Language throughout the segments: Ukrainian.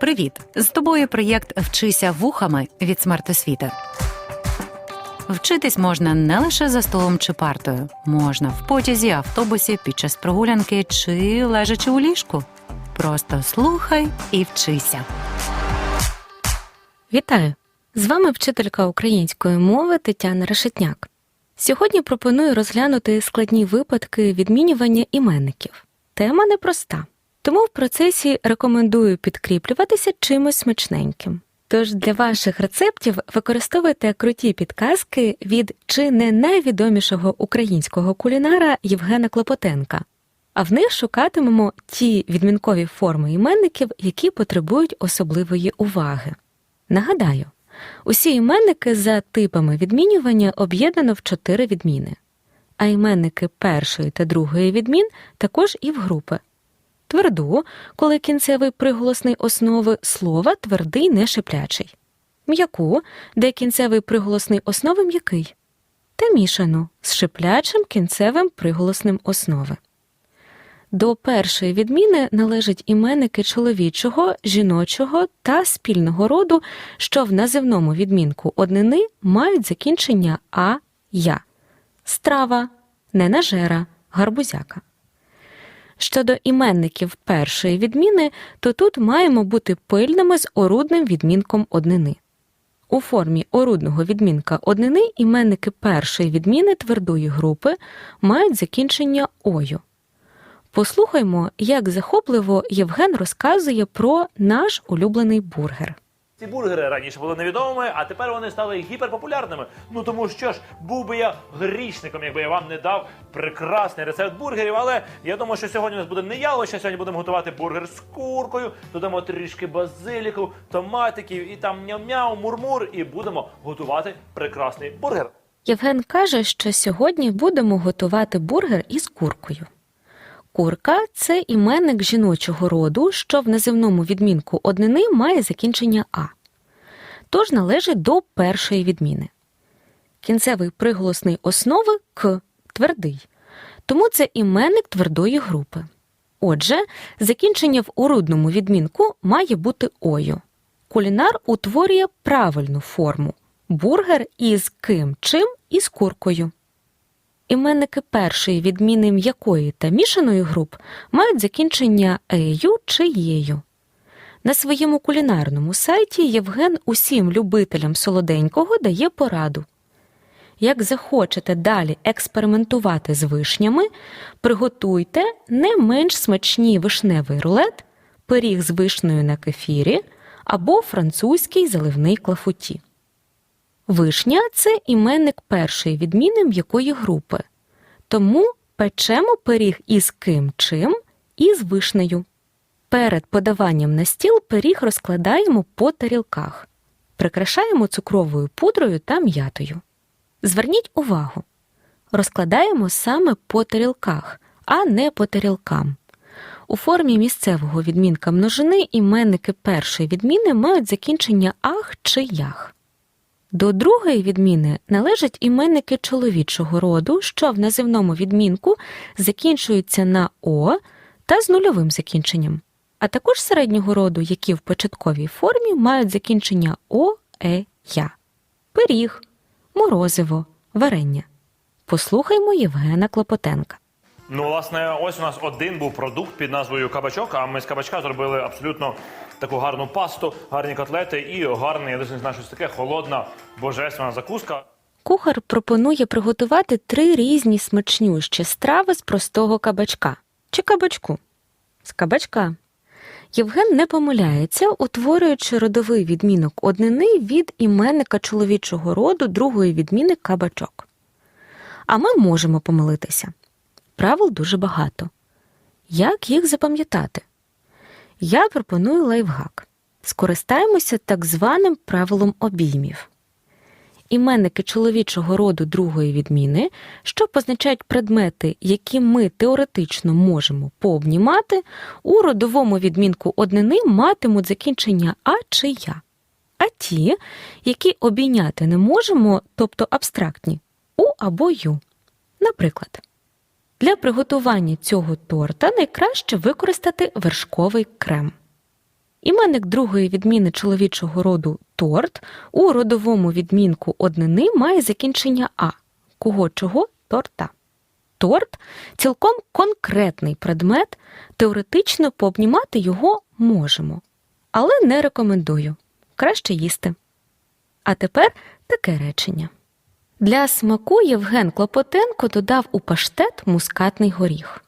Привіт! З тобою проєкт Вчися вухами від смертосвіти. Вчитись можна не лише за столом чи партою, можна в потязі, автобусі, під час прогулянки чи лежачи у ліжку. Просто слухай і вчися. Вітаю! З вами вчителька української мови Тетяна Решетняк. Сьогодні пропоную розглянути складні випадки відмінювання іменників. Тема непроста, тому в процесі рекомендую підкріплюватися чимось смачненьким. Тож для ваших рецептів використовуйте круті підказки від чи не найвідомішого українського кулінара Євгена Клопотенка, а в них шукатимемо ті відмінкові форми іменників, які потребують особливої уваги. Нагадаю, усі іменники за типами відмінювання об'єднано в чотири відміни, а іменники першої та другої відмін також і в групи. Тверду, коли кінцевий приголосний основи слова твердий не шиплячий, м'яку, де кінцевий приголосний основи м'який, та мішану з шиплячим кінцевим приголосним основи. До першої відміни належать іменники чоловічого, жіночого та спільного роду, що в називному відмінку однини мають закінчення а я страва, ненажера, гарбузяка. Щодо іменників першої відміни, то тут маємо бути пильними з орудним відмінком однини. У формі орудного відмінка однини іменники першої відміни твердої групи мають закінчення ою. Послухаймо, як захопливо Євген розказує про наш улюблений бургер. Ці бургери раніше були невідомими, а тепер вони стали гіперпопулярними. Ну тому що ж, був би я грішником, якби я вам не дав прекрасний рецепт бургерів. Але я думаю, що сьогодні у нас буде не яловище, сьогодні будемо готувати бургер з куркою, додамо трішки базиліку, томатиків і там ням-мяу, мурмур, і будемо готувати прекрасний бургер. Євген каже, що сьогодні будемо готувати бургер із куркою. Курка це іменник жіночого роду, що в називному відмінку однини має закінчення А, тож належить до першої відміни. Кінцевий приголосний основи К твердий, тому це іменник твердої групи. Отже, закінчення в урудному відмінку має бути ою. Кулінар утворює правильну форму бургер із ким чим і з куркою. Іменники першої відміни м'якої та мішаної груп мають закінчення ею чи єю. На своєму кулінарному сайті Євген усім любителям солоденького дає пораду. Як захочете далі експериментувати з вишнями, приготуйте не менш смачні вишневий рулет, пиріг з вишнею на кефірі або французький заливний клафуті. Вишня це іменник першої відміни м'якої групи. Тому печемо пиріг із ким чим і з вишнею. Перед подаванням на стіл пиріг розкладаємо по тарілках, прикрашаємо цукровою пудрою та м'ятою. Зверніть увагу, розкладаємо саме по тарілках, а не по тарілкам. У формі місцевого відмінка множини іменники першої відміни мають закінчення ах чи ях. До другої відміни належать іменники чоловічого роду, що в називному відмінку закінчуються на о та з нульовим закінченням, а також середнього роду, які в початковій формі мають закінчення о, е, я, пиріг, морозиво, варення. Послухаймо Євгена Клопотенка. Ну, власне, ось у нас один був продукт під назвою кабачок. А ми з кабачка зробили абсолютно таку гарну пасту, гарні котлети і гарний, я не знаю, щось таке холодна божественна закуска. Кухар пропонує приготувати три різні смачнющі страви з простого кабачка чи кабачку. З кабачка. Євген не помиляється, утворюючи родовий відмінок однини від іменника чоловічого роду другої відміни кабачок. А ми можемо помилитися. Правил дуже багато. Як їх запам'ятати? Я пропоную лайфхак. Скористаємося так званим правилом обіймів. Іменники чоловічого роду другої відміни, що позначають предмети, які ми теоретично можемо пообнімати, у родовому відмінку однини матимуть закінчення а чи я. А ті, які обійняти не можемо, тобто абстрактні у або ю. Наприклад, для приготування цього торта найкраще використати вершковий крем. Іменник другої відміни чоловічого роду торт у родовому відмінку однини має закінчення а. Кого чого торта. Торт цілком конкретний предмет, теоретично пообнімати його можемо, але не рекомендую. Краще їсти. А тепер таке речення. Для смаку Євген Клопотенко додав у паштет мускатний горіх.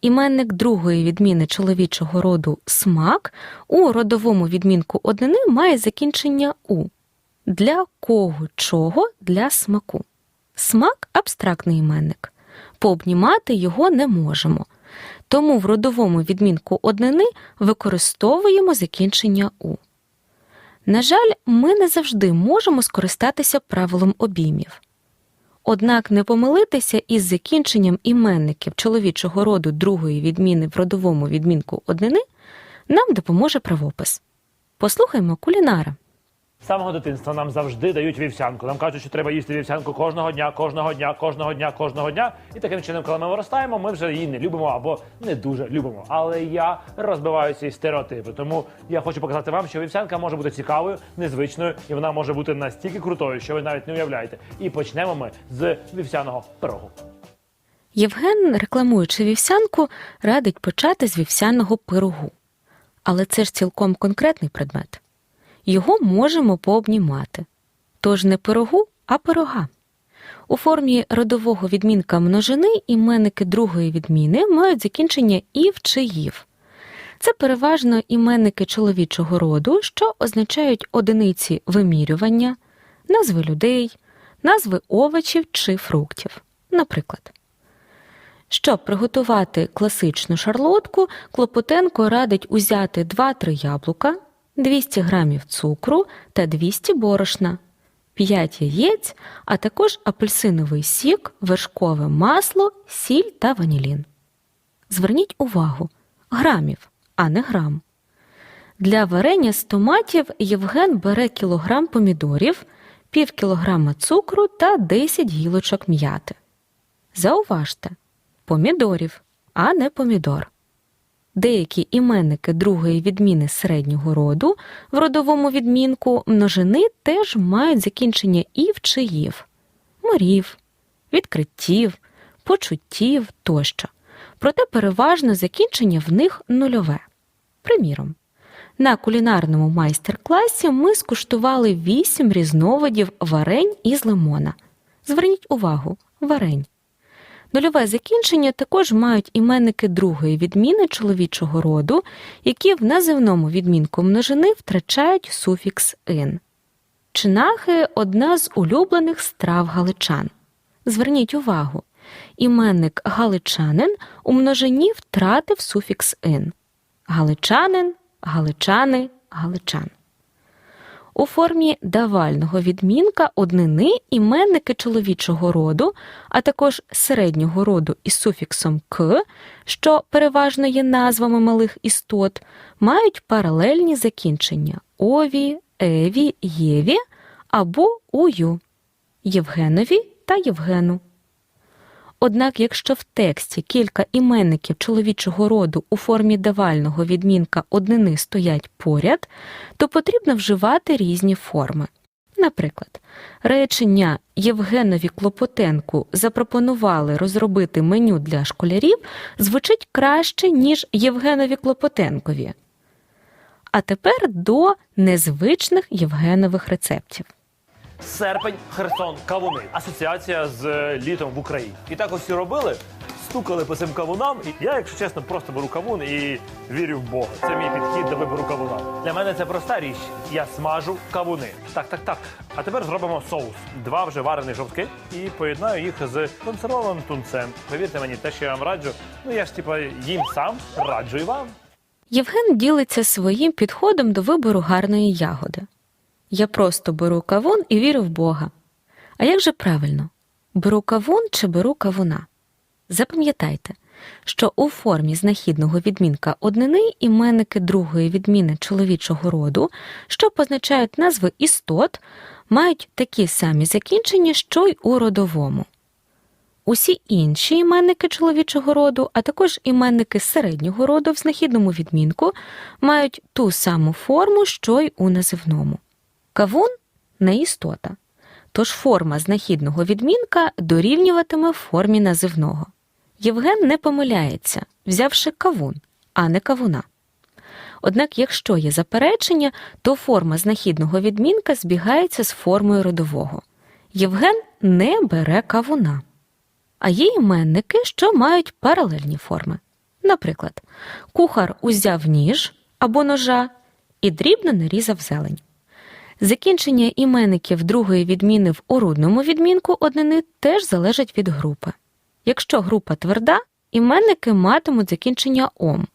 Іменник другої відміни чоловічого роду смак у родовому відмінку однини має закінчення у. Для кого чого для смаку. Смак абстрактний іменник. Пообнімати його не можемо. Тому в родовому відмінку однини використовуємо закінчення у. На жаль, ми не завжди можемо скористатися правилом обіймів. Однак не помилитися із закінченням іменників чоловічого роду другої відміни в родовому відмінку однини нам допоможе правопис. Послухаймо кулінара. З самого дитинства нам завжди дають вівсянку. Нам кажуть, що треба їсти вівсянку кожного дня, кожного дня, кожного дня, кожного дня. І таким чином, коли ми виростаємо, ми вже її не любимо або не дуже любимо. Але я розбиваю ці стереотипи. Тому я хочу показати вам, що вівсянка може бути цікавою, незвичною, і вона може бути настільки крутою, що ви навіть не уявляєте. І почнемо ми з вівсяного пирогу. Євген, рекламуючи вівсянку, радить почати з вівсяного пирогу. Але це ж цілком конкретний предмет. Його можемо пообнімати. Тож не пирогу, а пирога. У формі родового відмінка множини іменники другої відміни мають закінчення ів чи їв. Це переважно іменники чоловічого роду, що означають одиниці вимірювання, назви людей, назви овочів чи фруктів. Наприклад. Щоб приготувати класичну шарлотку, Клопотенко радить узяти 2-3 яблука, 200 грамів цукру та 200 борошна, 5 яєць, а також апельсиновий сік, вершкове масло, сіль та ванілін. Зверніть увагу грамів, а не грам. Для варення з томатів Євген бере кілограм помідорів, пів кілограма цукру та 10 гілочок м'яти. Зауважте помідорів, а не помідор. Деякі іменники другої відміни середнього роду в родовому відмінку множини теж мають закінчення ів чи їв, морів, відкриттів, почуттів тощо. Проте переважно закінчення в них нульове. Приміром, на кулінарному майстер-класі ми скуштували вісім різновидів варень із лимона. Зверніть увагу, варень. Нульове закінчення також мають іменники другої відміни чоловічого роду, які в називному відмінку множини втрачають суфікс ин. Чинахи одна з улюблених страв галичан. Зверніть увагу, іменник галичанин у множині втратив суфікс ин. Галичанин, галичани, галичан. У формі давального відмінка однини іменники чоловічого роду, а також середнього роду із суфіксом к, що переважно є назвами малих істот, мають паралельні закінчення ові, еві, єві або ую, Євгенові та Євгену. Однак, якщо в тексті кілька іменників чоловічого роду у формі давального відмінка однини стоять поряд, то потрібно вживати різні форми. Наприклад, речення Євгенові Клопотенку запропонували розробити меню для школярів звучить краще, ніж Євгенові Клопотенкові. А тепер до незвичних Євгенових рецептів. Серпень, Херсон, кавуни. Асоціація з е, літом в Україні. І так ось і робили. Стукали по цим кавунам, і я, якщо чесно, просто беру кавун і вірю в Бога. Це мій підхід до вибору кавуна. Для мене це проста річ. Я смажу кавуни. Так, так, так. А тепер зробимо соус. Два вже варені жовтки і поєднаю їх з консервованим тунцем. Повірте мені, те, що я вам раджу, ну я ж типа їм сам раджу і вам. Євген ділиться своїм підходом до вибору гарної ягоди. Я просто беру кавун і вірю в Бога. А як же правильно? Беру кавун чи беру кавуна? Запам'ятайте, що у формі знахідного відмінка однини іменники другої відміни чоловічого роду, що позначають назви істот, мають такі самі закінчення, що й у родовому. Усі інші іменники чоловічого роду, а також іменники середнього роду в знахідному відмінку мають ту саму форму, що й у називному. Кавун не істота, тож форма знахідного відмінка дорівнюватиме формі називного. Євген не помиляється, взявши кавун, а не кавуна. Однак, якщо є заперечення, то форма знахідного відмінка збігається з формою родового. Євген не бере кавуна. А є іменники, що мають паралельні форми. Наприклад, кухар узяв ніж або ножа і дрібно нарізав зелень. Закінчення іменників другої відміни в орудному відмінку однини теж залежать від групи. Якщо група тверда, іменники матимуть закінчення ом,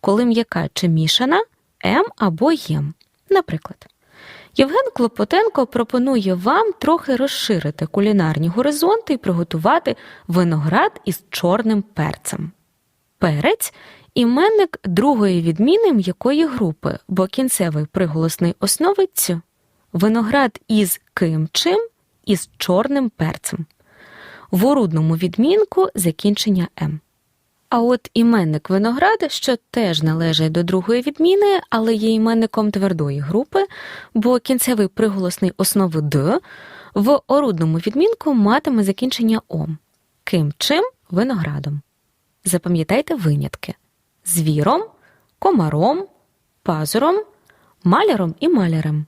коли м'яка чи мішана ем або єм. Наприклад, Євген Клопотенко пропонує вам трохи розширити кулінарні горизонти і приготувати виноград із чорним перцем. Перець іменник другої відміни м'якої групи, бо кінцевий приголосний основи цю. Виноград із ким чим із чорним перцем. В орудному відмінку закінчення М. А от іменник винограда, що теж належить до другої відміни, але є іменником твердої групи, бо кінцевий приголосний основи Д в орудному відмінку матиме закінчення ом. Ким чим виноградом. Запам'ятайте винятки: звіром, комаром, пазуром, маляром і малярем.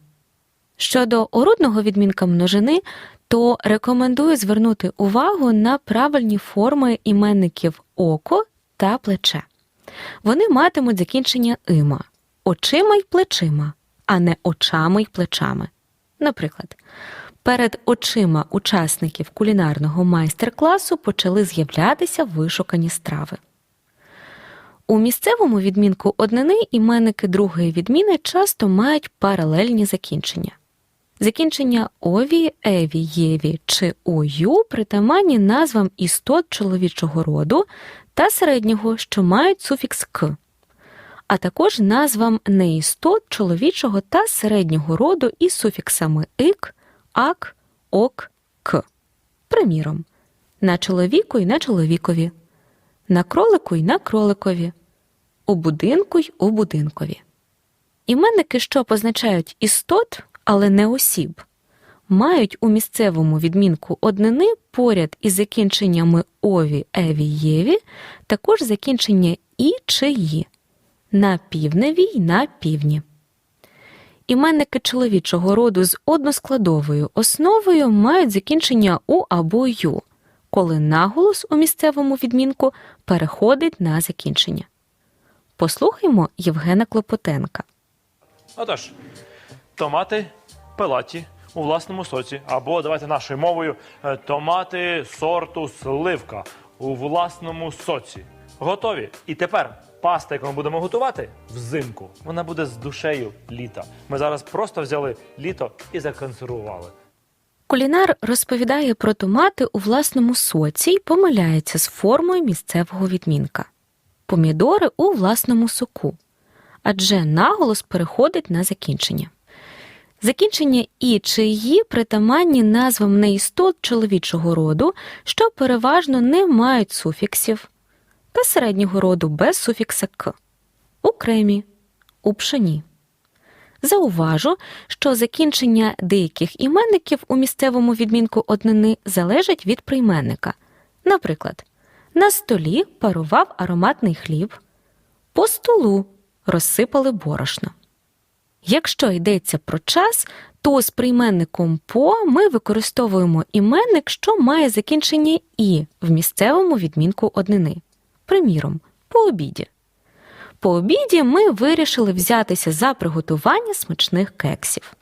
Щодо орудного відмінка множини, то рекомендую звернути увагу на правильні форми іменників око та плече. Вони матимуть закінчення има очима й плечима, а не очами й плечами. Наприклад, перед очима учасників кулінарного майстер-класу почали з'являтися вишукані страви. У місцевому відмінку однини іменники другої відміни часто мають паралельні закінчення. Закінчення ові, еві, єві чи ою притаманні назвам істот чоловічого роду та середнього, що мають суфікс к, а також назвам неістот чоловічого та середнього роду із суфіксами ик, ак, ок, к. Приміром, на чоловіку й на чоловікові, на кролику й на кроликові, у будинку й у будинкові. Іменники, що позначають істот, але не осіб, мають у місцевому відмінку однини поряд із закінченнями ові, еві, єві, також закінчення і чи ї на півневі й на півдні. Іменники чоловічого роду з односкладовою основою мають закінчення у або ю, коли наголос у місцевому відмінку переходить на закінчення. Послухаймо Євгена Клопотенка. Отож, томати пелаті у власному соці, або давайте нашою мовою е, томати сорту сливка у власному соці. Готові. І тепер паста, яку ми будемо готувати взимку, вона буде з душею літа. Ми зараз просто взяли літо і законсервували. Кулінар розповідає про томати у власному соці й помиляється з формою місцевого відмінка. Помідори у власному соку. Адже наголос переходить на закінчення. Закінчення і чи «ї» притаманні назвам неістот чоловічого роду, що переважно не мають суфіксів, та середнього роду без суфікса к, у кремі, у пшені. Зауважу, що закінчення деяких іменників у місцевому відмінку однини залежать від прийменника. Наприклад, на столі парував ароматний хліб, по столу розсипали борошно. Якщо йдеться про час, то з прийменником по ми використовуємо іменник, що має закінчення і в місцевому відмінку однини. Приміром, по обіді. По обіді ми вирішили взятися за приготування смачних кексів.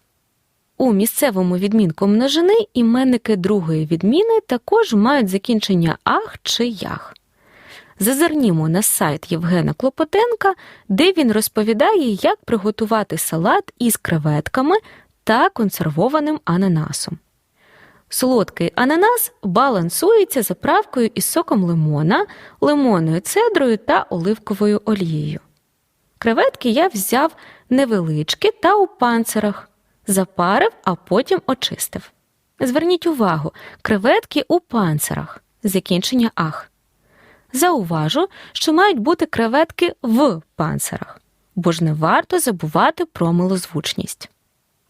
У місцевому відмінку множини іменники другої відміни також мають закінчення ах чи ях. Зазирнімо на сайт Євгена Клопотенка, де він розповідає, як приготувати салат із креветками та консервованим ананасом. Солодкий ананас балансується заправкою із соком лимона, лимонною цедрою та оливковою олією. Креветки я взяв невеличкі та у панцирах, запарив, а потім очистив. Зверніть увагу, креветки у панцирах. закінчення ах. Зауважу, що мають бути креветки в панцирах, бо ж не варто забувати про милозвучність.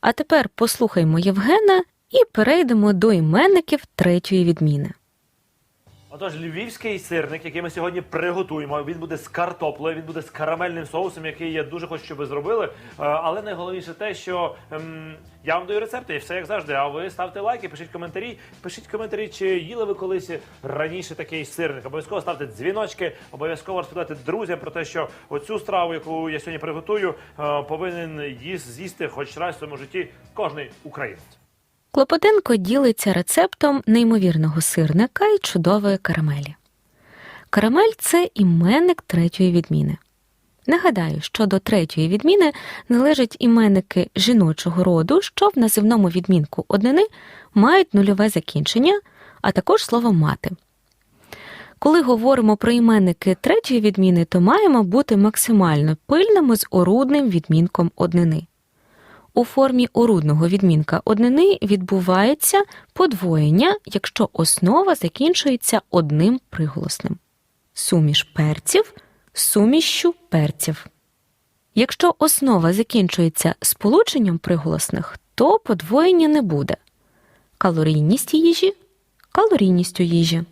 А тепер послухаймо Євгена і перейдемо до іменників третьої відміни. Отож, львівський сирник, який ми сьогодні приготуємо, він буде з картоплею, він буде з карамельним соусом, який я дуже хочу, щоб ви зробили. Е, Але найголовніше те, що ем, я вам даю рецепти, і все як завжди. А ви ставте лайки, пишіть коментарі. Пишіть коментарі, чи їли ви колись раніше такий сирник. Обов'язково ставте дзвіночки, обов'язково розповідайте друзям про те, що оцю страву, яку я сьогодні приготую, е, повинен їс- з'їсти хоч раз в своєму житті кожний українець. Клопотенко ділиться рецептом неймовірного сирника і чудової карамелі. Карамель це іменник третьої відміни. Нагадаю, що до третьої відміни належать іменники жіночого роду, що в називному відмінку однини мають нульове закінчення, а також слово мати. Коли говоримо про іменники третьої відміни, то маємо бути максимально пильними з орудним відмінком однини. У формі орудного відмінка однини відбувається подвоєння, якщо основа закінчується одним приголосним. Суміш перців сумішшю перців. Якщо основа закінчується сполученням приголосних, то подвоєння не буде. Калорійність їжі калорійністю їжі.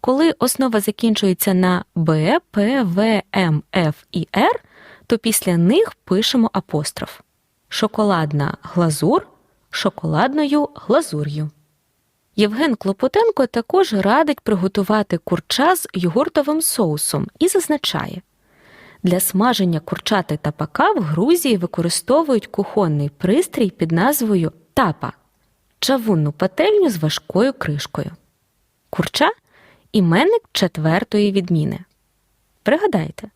Коли основа закінчується на Б, П, В, М, Ф і Р, то після них пишемо апостроф. Шоколадна глазур шоколадною глазур'ю. Євген Клопотенко також радить приготувати курча з йогуртовим соусом і зазначає: для смаження курчати тапака в Грузії використовують кухонний пристрій під назвою тапа чавунну пательню з важкою кришкою. Курча іменник четвертої відміни. Пригадайте,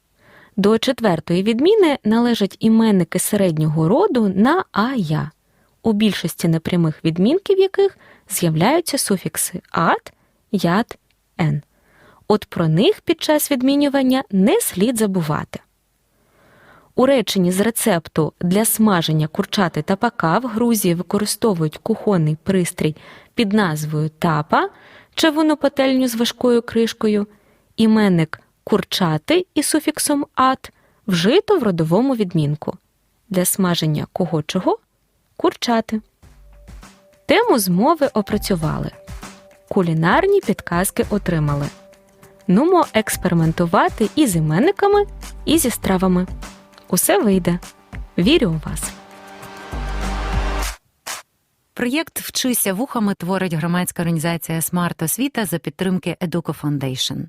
до четвертої відміни належать іменники середнього роду на ая, у більшості непрямих відмінків яких з'являються суфікси ат, ят, ен. От про них під час відмінювання не слід забувати. У реченні з рецепту для смаження курчати тапака в Грузії використовують кухонний пристрій під назвою тапа, чавуну пательню з важкою кришкою, іменник курчати із суфіксом ат вжито в родовому відмінку. Для смаження кого чого курчати. Тему змови опрацювали. Кулінарні підказки отримали. Нумо експериментувати і з іменниками, і зі стравами. Усе вийде. Вірю у вас. Проєкт Вчися вухами творить громадська організація Смарт Освіта за підтримки Educo Foundation.